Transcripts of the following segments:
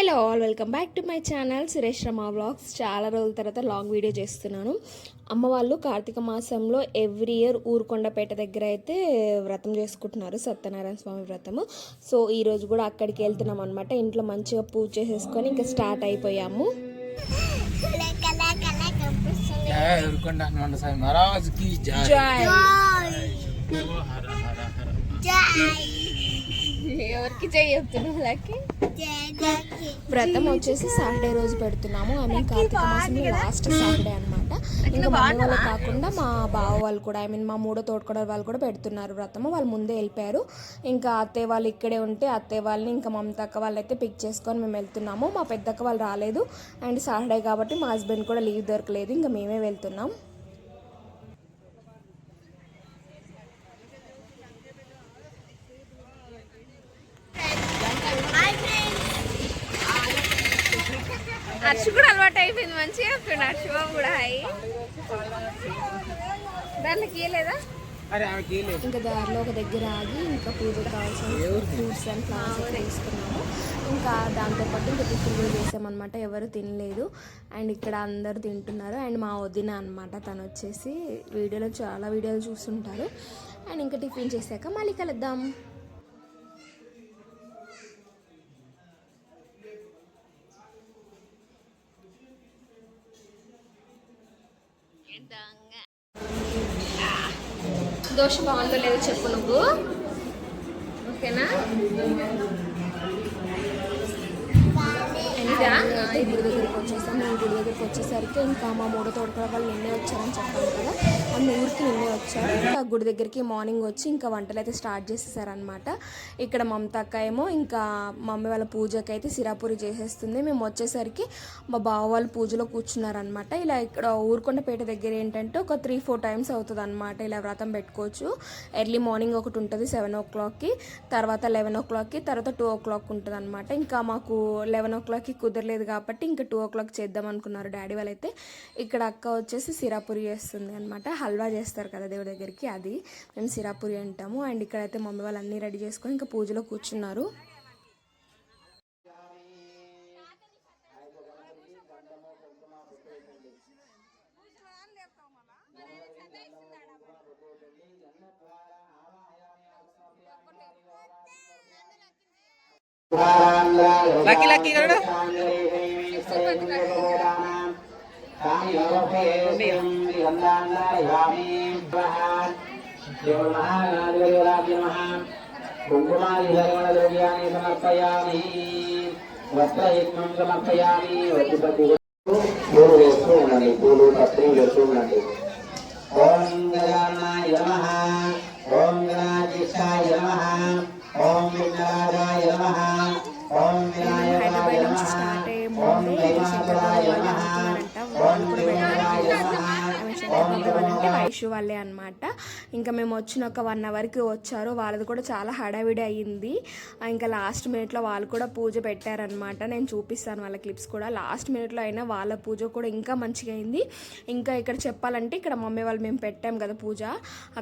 Hello all welcome back to my channel Suresh Rama vlogs చాలా రోజుల తర్వాత long video చేస్తున్నాను అమ్మ వాళ్ళు కార్తీక మాసంలో ఎవ్రీ ఇయర్ ఊరుకొండపేట దగ్గర అయితే వ్రతం చేసుకుంటున్నారు సత్యనారాయణ స్వామి వ్రతము సో ఈ రోజు కూడా అక్కడికి వెళ్తున్నాం అనమాట ఇంట్లో మంచిగా పూజ చేసేసుకొని ఇంకా స్టార్ట్ అయిపోయాము జయ ఎవరికి చెప్తున్నావు వాళ్ళకి వ్రతం వచ్చేసి సాటర్డే రోజు పెడుతున్నాము. ఐ మీన్ కార్తీక మాసంలో లాస్ట్ సాటర్డే అనమాట ఇంకా మా అమ్మ వాళ్ళు కాకుండా మా బావ వాళ్ళు కూడా ఐ మీన్ మా మూడో తోడుకోవడం వాళ్ళు కూడా పెడుతున్నారు వ్రతము. వాళ్ళు ముందే వెళ్ళిపోయారు. ఇంకా అత్తయ్య వాళ్ళు ఇక్కడే ఉంటే అత్తయ్య వాళ్ళని ఇంకా మమత అక్క వాళ్ళు అయితే పిక్ చేసుకొని మేము వెళ్తున్నాము. మా పెద్దక్క వాళ్ళు రాలేదు. అండ్ సాటర్డే కాబట్టి మా హస్బెండ్ కూడా లీవ్ దొరకలేదు. ఇంకా మేమే వెళ్తున్నాం హర్ష కూడా అలవాటు అయిపోయింది మంచిగా చెప్తుండే హర్ష కూడా హాయ్ దాంట్లోకి లేదా అరే ఆమెకి ఏం లేదు ఇంకా దారిలో ఒక దగ్గర ఆగి ఇంకా పూజకు కావాల్సిన ఫ్రూట్స్ అండ్ ఫ్లవర్స్ తీసుకున్నాము. ఇంకా దాంతోపాటు ఇంకా టిఫిన్ కూడా చేసామన్నమాట. ఎవరు తినలేదు. అండ్ ఇక్కడ అందరు తింటున్నారు. అండ్ మా వదిన అనమాట తను వచ్చేసి వీడియోలో చాలా వీడియోలు చూస్తుంటారు. అండ్ ఇంకా టిఫిన్ చేశాక మళ్ళీ కలుద్దాం. దోశ బాగుందో లేదో చెప్పు నువ్వు. ఓకేనా? ఇదా? గుడి దగ్గరికి వచ్చేసాము మేము గుడి దగ్గరికి వచ్చేసరికి ఇంకా మా మూడో తోడుకోవడం వాళ్ళు నిన్నే వచ్చారని చెప్పాను కదా. అన్న ఊరికి నిన్నే వచ్చారు. ఇంకా గుడి దగ్గరికి మార్నింగ్ వచ్చి ఇంకా వంటలు అయితే స్టార్ట్ చేసేసారనమాట ఇక్కడ మమత అక్క ఏమో ఇంకా మమ్మీ వాళ్ళ పూజకి అయితే సిరాపూరి చేసేస్తుంది. మేము వచ్చేసరికి మా బావ వాళ్ళు పూజలో కూర్చున్నారనమాట ఇలా ఇక్కడ ఊరుకొండపేట దగ్గర ఏంటంటే ఒక త్రీ ఫోర్ టైమ్స్ అవుతుంది అనమాట ఇలా వ్రతం పెట్టుకోవచ్చు. ఎర్లీ మార్నింగ్ ఒకటి ఉంటుంది సెవెన్ ఓ క్లాక్కి తర్వాత లెవెన్ ఓ క్లాక్కి తర్వాత టూ ఓ క్లాక్ ఉంటుంది అనమాట ఇంకా మాకు లెవెన్ ఓ క్లాక్కి కుదరలేదు కాబట్టి ఇంకా టూ ఓ క్లాక్ చేద్దాం అనుకున్నారు డాడీ వాళ్ళైతే. ఇక్కడ అక్క వచ్చేసి సిరాపూరి చేస్తుంది అనమాట హల్వా చేస్తారు కదా దేవుడి దగ్గరికి అది. మేము సిరాపూరి అంటాము. అండ్ ఇక్కడైతే మమ్మీ వాళ్ళు అన్నీ రెడీ చేసుకొని ఇంకా పూజలో కూర్చున్నారు. లక్కీ లక్కీ కదా కుంకుమాదిహరణద్రవ్యాన్ని సమర్పయామి వస్త్రయజ్ఞం సమర్పయామి వద్దుపతి పూలు వేస్తూ ఉండండి పూలు పత్రి వేస్తూ ఉండండి ఓం గజానాయ నమః శంకరబాబు వాళ్ళే అనమాట ఇంకా మేము వచ్చిన ఒక వన్ అవర్కి వచ్చారు. వాళ్ళది కూడా చాలా హడావిడి అయ్యింది. ఇంకా లాస్ట్ మినిట్లో వాళ్ళు కూడా పూజ పెట్టారనమాట నేను చూపిస్తాను వాళ్ళ క్లిప్స్ కూడా. లాస్ట్ మినిట్లో అయినా వాళ్ళ పూజ కూడా ఇంకా మంచిగా అయింది. ఇంకా ఇక్కడ చెప్పాలంటే ఇక్కడ మమ్మీ వాళ్ళు మేము పెట్టాం కదా పూజ.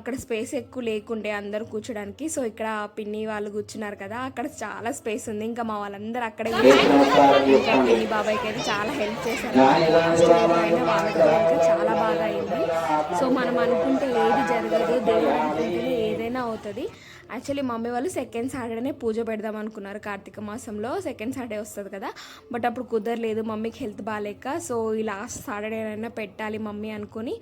అక్కడ స్పేస్ ఎక్కువ లేకుండే అందరూ కూర్చోడానికి. సో ఇక్కడ పిన్ని వాళ్ళు కూర్చున్నారు కదా అక్కడ చాలా స్పేస్ ఉంది. ఇంకా మా వాళ్ళందరూ అక్కడే పిన్ని బాబాయ్కి అయితే చాలా హెల్ప్ చేశారు. చాలా బాగా అయింది. సో మనం అనుకుంటే ఏది జరగదు దేవుడు అనుకుంటేనే ఏదైనా అవుతుంది. యాక్చువల్లీ మమ్మీ వాళ్ళు సెకండ్ సాటర్డేనే పూజ పెడదాం అనుకున్నారు. కార్తీక మాసంలో సెకండ్ సాటర్డే వస్తుంది కదా. బట్ అప్పుడు కుదరలేదు. మమ్మీకి హెల్త్ బాగాలేక సో ఈ లాస్ట్ సాటర్డే అయినా పెట్టాలి మమ్మీ అనుకుని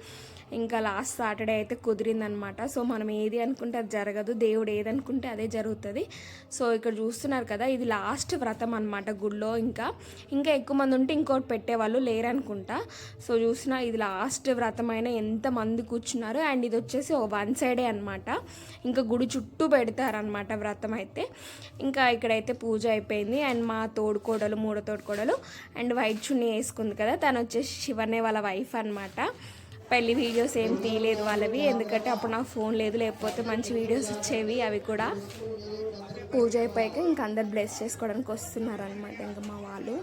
ఇంకా లాస్ట్ సాటర్డే అయితే కుదిరిందనమాట. సో మనం ఏది అనుకుంటే అది జరగదు. దేవుడు ఏది అనుకుంటే అదే జరుగుతుంది. సో ఇక్కడ చూస్తున్నారు కదా ఇది లాస్ట్ వ్రతం అనమాట గుడిలో ఇంకా. ఇంకా ఎక్కువ మంది ఉంటే ఇంకోటి పెట్టేవాళ్ళు లేరనుకుంటా. సో చూసిన ఇది లాస్ట్ వ్రతం అయినా ఎంతమంది కూర్చున్నారు. అండ్ ఇది వచ్చేసి వన్ సైడే అనమాట ఇంకా గుడి చుట్టూ పెడతారనమాట వ్రతం అయితే. ఇంకా ఇక్కడైతే పూజ అయిపోయింది. అండ్ మా తోడుకోడలు మూడో తోడుకోడలు అండ్ వైట్ చున్నీ వేసుకుంది కదా. తను వచ్చేసి శివనే వాళ్ళ వైఫ్ అనమాట పెళ్ళి వీడియోస్ ఏం తీయలేదు వాళ్ళవి. ఎందుకంటే అప్పుడు నాకు ఫోన్ లేదు. లేకపోతే మంచి వీడియోస్ వచ్చేవి అవి కూడా. పూజ అయిపోయాక ఇంక అందరు బ్లెస్ చేసుకోవడానికి వస్తున్నారు అనమాట ఇంకా మా వాళ్ళు.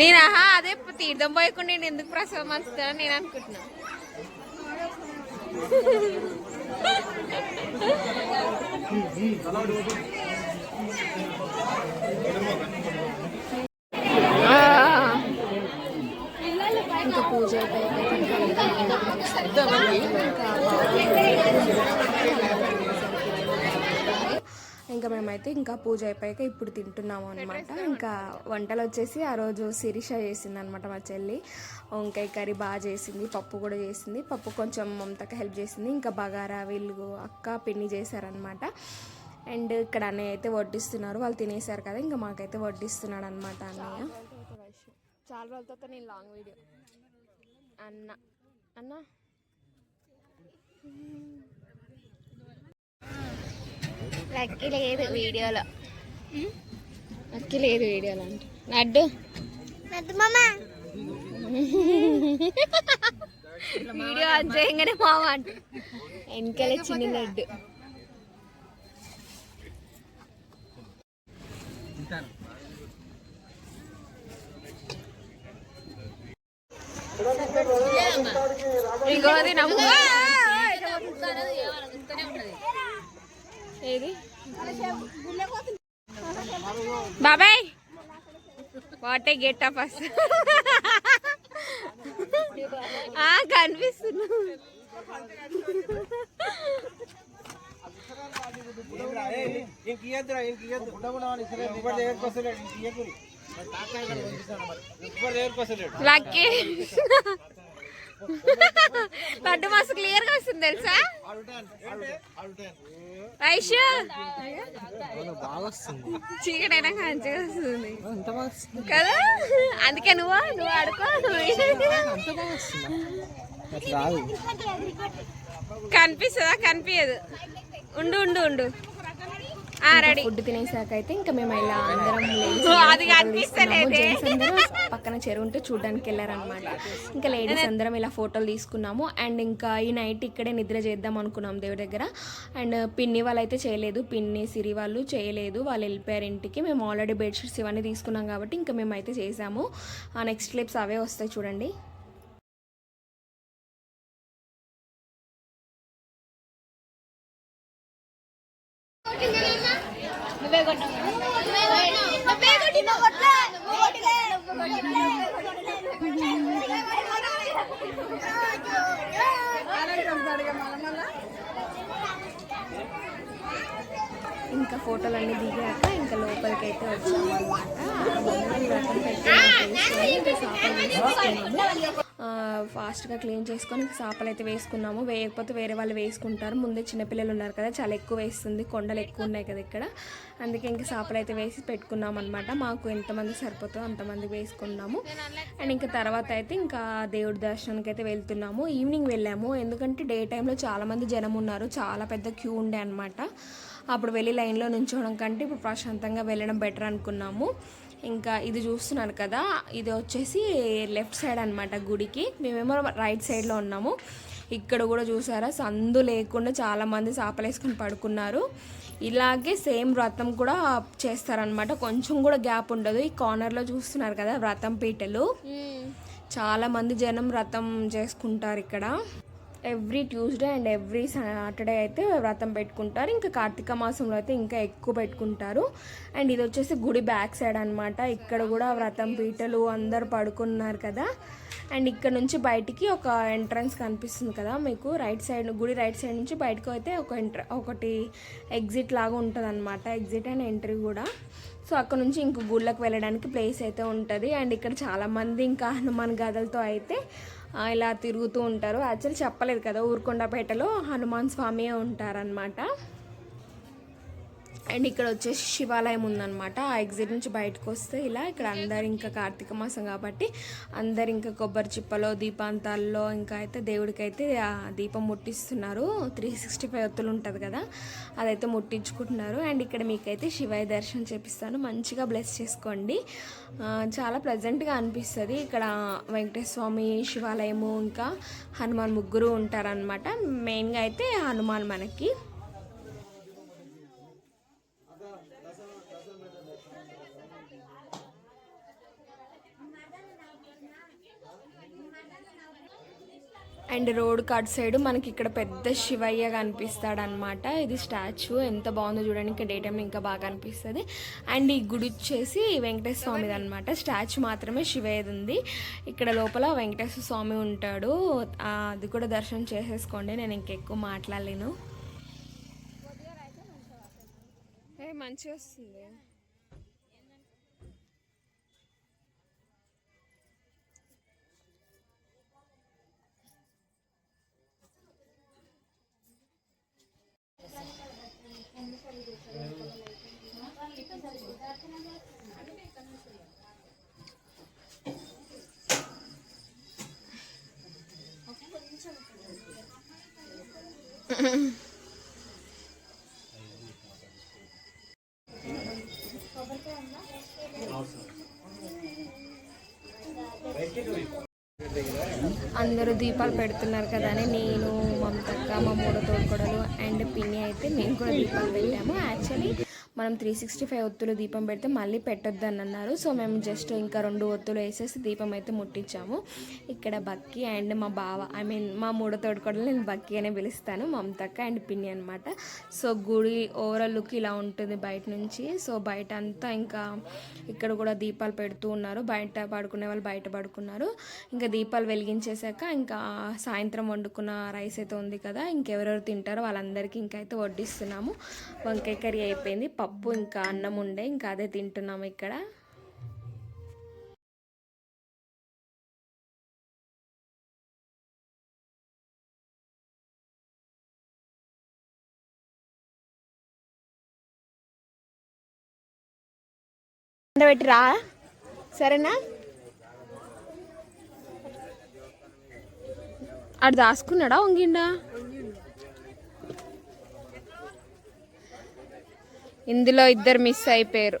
నేను ఆహా అదే తీర్థం పోయకుండా నేను ఎందుకు ప్రసాదం అంచుతా నేను అనుకుంటున్నా. ఇంకా పూజ ఇంకా మేమైతే ఇంకా పూజ అయిపోయాక ఇప్పుడు తింటున్నాము అనమాట ఇంకా వంటలు వచ్చేసి ఆ రోజు శిరీష చేసింది అనమాట మా చెల్లి. వంకాయ కర్రీ బాగా చేసింది పప్పు కూడా చేసింది. పప్పు కొంచెం మమతకి హెల్ప్ చేసింది. ఇంకా బగారా వీళ్ళు అక్క పిన్ని చేశారనమాట అండ్ ఇక్కడ అన్నయ్య అయితే వడ్డిస్తున్నారు. వాళ్ళు తినేశారు కదా ఇంకా మాకైతే వడ్డిస్తున్నాడు అనమాట అన్నయ్య. చాలా రోజులతో నేను లాంగ్ వీడియో అన్న. అన్న? లక్కీ లేదు వీడియోలో లక్కీ లేదు వీడియోలో అంటే లడ్డు వీడియో ఆన్ చేయగానే మామ అంట వెనకాల చిన్న లడ్డు ఇంకోది నమ్ము ఏది బాబాయ్ వాట్ ఏ గెట్ అప్ అస్ కనిపిస్తున్నా లక్కీ లడ్డు మస్తు క్లియర్గా వస్తుంది తెలుసా? వైషు చీకటి అయినా మంచిగా వస్తుంది. కదా? అందుకే నువ్వు నువ్వు ఆడుకో కనిపిస్తుందా? కనిపించదు ఉండు ఉండు ఉండు. ఫుడ్ తినేసాక అయితే ఇంకా మేము ఇలా అందరం పక్కన చెరువు ఉంటే చూడడానికి వెళ్ళారనమాట ఇంకా లేడీస్ అందరం ఇలా ఫోటోలు తీసుకున్నాము. అండ్ ఇంకా ఈ నైట్ ఇక్కడే నిద్ర చేద్దాం అనుకున్నాం దేవుడి దగ్గర. అండ్ పిన్ని వాళ్ళు అయితే చేయలేదు. పిన్ని సిరి వాళ్ళు చేయలేదు. వాళ్ళు వెళ్ళిపోయారు ఇంటికి. మేము ఆల్రెడీ బెడ్షీట్స్ ఇవన్నీ తీసుకున్నాం కాబట్టి ఇంకా మేమైతే చేసాము. ఆ నెక్స్ట్ క్లిప్స్ అవే వస్తాయి చూడండి. ఇంకా ఫోటోలు అన్ని దిగాక ఇంకా లోపలికి అయితే వచ్చాము అనమాట ఫాస్ట్గా క్లీన్ చేసుకొని చేపలు అయితే వేసుకున్నాము. వేయకపోతే వేరే వాళ్ళు వేసుకుంటారు. ముందే చిన్నపిల్లలు ఉన్నారు కదా చాలా ఎక్కువ వేస్తుంది. కొండలు ఎక్కువ ఉన్నాయి కదా ఇక్కడ. అందుకే ఇంకా చేపలు అయితే వేసి పెట్టుకున్నాం అనమాట మాకు ఎంతమంది సరిపోతుందో అంతమంది వేసుకున్నాము. అండ్ ఇంకా తర్వాత అయితే ఇంకా దేవుడి దర్శనానికి అయితే వెళ్తున్నాము. ఈవినింగ్ వెళ్ళాము. ఎందుకంటే డే టైంలో చాలామంది జనం ఉన్నారు. చాలా పెద్ద క్యూ ఉండే అనమాట అప్పుడు వెళ్ళి లైన్లో నుంచోవడం కంటే ఇప్పుడు ప్రశాంతంగా వెళ్ళడం బెటర్ అనుకున్నాము. ఇంకా ఇది చూస్తున్నారు కదా ఇది వచ్చేసి లెఫ్ట్ సైడ్ అనమాట గుడికి. మేమేమో రైట్ సైడ్లో ఉన్నాము. ఇక్కడ కూడా చూసారా సందు లేకుండా చాలామంది చాపలేసుకొని పడుకున్నారు. ఇలాగే సేమ్ వ్రతం కూడా చేస్తారనమాట కొంచెం కూడా గ్యాప్ ఉండదు. ఈ కార్నర్లో చూస్తున్నారు కదా వ్రతం పీటలు. చాలా మంది జనం వ్రతం చేసుకుంటారు ఇక్కడ. Every Tuesday and every Saturday అయితే వ్రతం పెట్టుకుంటారు. ఇంకా కార్తీక మాసంలో అయితే ఇంకా ఎక్కువ పెట్టుకుంటారు. అండ్ ఇది వచ్చేసి గుడి బ్యాక్ సైడ్ అనమాట ఇక్కడ కూడా వ్రతం పీటలు అందరు పడుకున్నారు కదా. అండ్ ఇక్కడ నుంచి బయటికి ఒక ఎంట్రన్స్ కనిపిస్తుంది కదా మీకు. రైట్ సైడ్ గుడి రైట్ సైడ్ నుంచి బయటకు అయితే ఒక ఎంట్ర ఒకటి ఎగ్జిట్ లాగా ఉంటుంది అనమాట ఎగ్జిట్ అండ్ ఎంట్రీ కూడా. సో అక్కడ నుంచి ఇంకో గుళ్ళకి వెళ్ళడానికి ప్లేస్ అయితే ఉంటుంది. అండ్ ఇక్కడ చాలామంది ఇంకా హనుమాన్ గదలతో అయితే ఇలా తిరుగుతూ ఉంటారు. యాక్చువల్ చెప్పలేదు కదా ఊరుకొండపేటలో హనుమాన్ స్వామి ఉంటారనమాట అండ్ ఇక్కడ వచ్చేసి శివాలయం ఉందనమాట ఆ ఎగ్జిట్ నుంచి బయటకు వస్తే ఇలా ఇక్కడ అందరు ఇంకా కార్తీక మాసం కాబట్టి అందరు ఇంకా కొబ్బరి చిప్పలో దీపాంతాల్లో ఇంకా అయితే దేవుడికైతే దీపం ముట్టిస్తున్నారు. త్రీ సిక్స్టీ ఫైవ్ ఒత్తులు ఉంటుంది కదా అదైతే ముట్టించుకుంటున్నారు. అండ్ ఇక్కడ మీకైతే శివాయ దర్శనం చేపిస్తాను. మంచిగా బ్లెస్ చేసుకోండి. చాలా ప్రజెంట్గా అనిపిస్తుంది. ఇక్కడ వెంకటేశ్వర స్వామి శివాలయము ఇంకా హనుమాన్ ముగ్గురు ఉంటారనమాట మెయిన్గా అయితే హనుమాన్ మనకి. అండ్ రోడ్ కట్ సైడ్ మనకి ఇక్కడ పెద్ద శివయ్య కనిపిస్తాడు అనమాట ఇది స్టాచ్యూ. ఎంత బాగుందో చూడడానికి డే టైం ఇంకా బాగా అనిపిస్తుంది అండ్ ఈ గుడి వచ్చేసి వెంకటేశ్వర స్వామిది అనమాట స్టాచ్యూ మాత్రమే శివయ్యది ఉంది. ఇక్కడ లోపల వెంకటేశ్వర స్వామి ఉంటాడు. అది కూడా దర్శనం చేసేసుకోండి. నేను ఇంకెక్కువ మాట్లాడలేను. మంచిగా వస్తుంది. అందరూ దీపాలు పెడుతున్నారు కదా అని నేను మమతక్క మా మూడో తోడుకోడలు అండ్ పిన్ని అయితే మేము కూడా దీపాలు పెట్టాము. యాక్చువల్లీ మనం త్రీ సిక్స్టీ ఫైవ్ ఒత్తులు దీపం పెడితే మళ్ళీ పెట్టొద్దు అని అన్నారు సో మేము జస్ట్ ఇంకా రెండు ఒత్తులు వేసేసి దీపం అయితే ముట్టించాము. ఇక్కడ బక్కి అండ్ మా బావ ఐ మీన్ మా మూడో తోడుకోడలు నేను బక్కి అనే పిలుస్తాను మమతక్క అండ్ పిన్ని అనమాట సో గుడి ఓవరాల్ లుక్ ఇలా ఉంటుంది బయట నుంచి. సో బయట అంతా ఇంకా ఇక్కడ కూడా దీపాలు పెడుతూ ఉన్నారు. బయట పడుకునే వాళ్ళు బయట పడుకున్నారు. ఇంకా దీపాలు వెలిగించేశాక ఇంకా సాయంత్రం వండుకున్న రైస్ అయితే ఉంది కదా ఇంకెవరెవరు తింటారో వాళ్ళందరికీ ఇంకైతే అయితే వడ్డిస్తున్నాము. వంకాయ కర్రీ అయిపోయింది పప్పు ఇంకా అన్నం ఉండే ఇంకా అదే తింటున్నాము ఇక్కడ. పెట్టిరా సరేనా? అది దాసుకున్నాడా వంగిండా? ఇందులో ఇద్దరు మిస్ అయిపోయారు.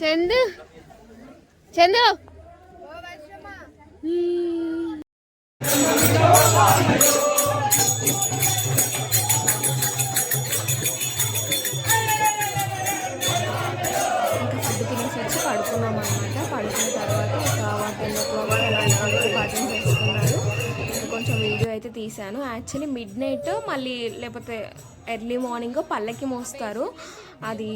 చందు చందు. తీశాను. యాక్చువల్లీ మిడ్ నైట్ మళ్ళీ లేకపోతే ఎర్లీ మార్నింగ్ పల్లకి మోస్తారు. అది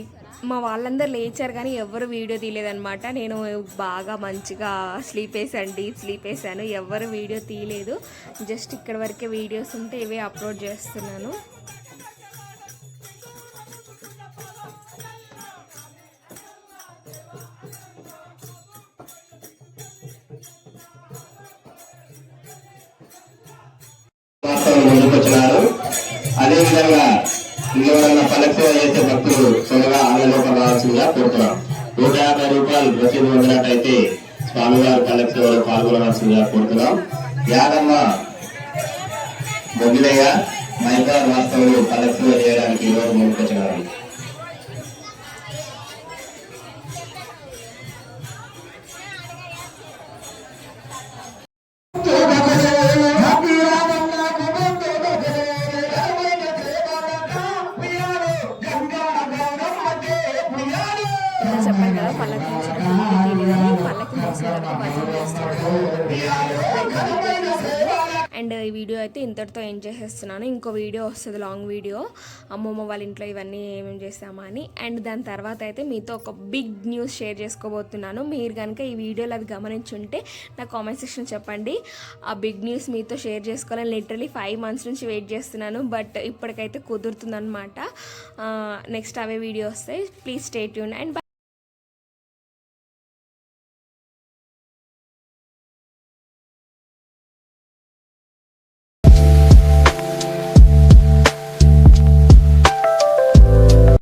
మా వాళ్ళందరూ లేచారు కానీ ఎవరు వీడియో తీయలేదనమాట నేను బాగా మంచిగా స్లీప్ వేసాను డీప్ స్లీప్ వేసాను ఎవరు వీడియో తీయలేదు. జస్ట్ ఇక్కడ వరకే వీడియోస్ ఉంటే ఇవే అప్లోడ్ చేస్తున్నాను. అదేవిధంగా ఇంకెవరన్నా పలక్సేవ చేసే భక్తులు త్వరగా ఆంగ్లంలోకి రావాల్సిందిగా కోరుతున్నాం. నూట యాభై రూపాయలు రసీదు పొందినట్టయితే స్వామివారి పలక్సేవలో పాల్గొనవలసిందిగా కోరుతున్నాం. యాదమ్మ బొగ్గిలయ్య మైకా వాస్తవులు పలక్సేవ చేయడానికి ఈరోజు ముందుకొచ్చినారు ఇంతటితో ఏం చేసేస్తున్నాను ఇంకో వీడియో వస్తుంది లాంగ్ వీడియో. అమ్మమ్మ వాళ్ళ ఇంట్లో ఇవన్నీ ఏమేమి చేస్తామా అని. అండ్ దాని తర్వాత అయితే మీతో ఒక బిగ్ న్యూస్ షేర్ చేసుకోబోతున్నాను. మీరు కనుక ఈ వీడియోలో అది గమనించుంటే నా కామెంట్ సెక్షన్ చెప్పండి. ఆ బిగ్ న్యూస్ మీతో షేర్ చేసుకోవాలని లిటరలీ ఫైవ్ మంత్స్ నుంచి వెయిట్ చేస్తున్నాను. బట్ ఇప్పటికైతే కుదురుతుందనమాట నెక్స్ట్ అవే వీడియో వస్తాయి. Please stay tune and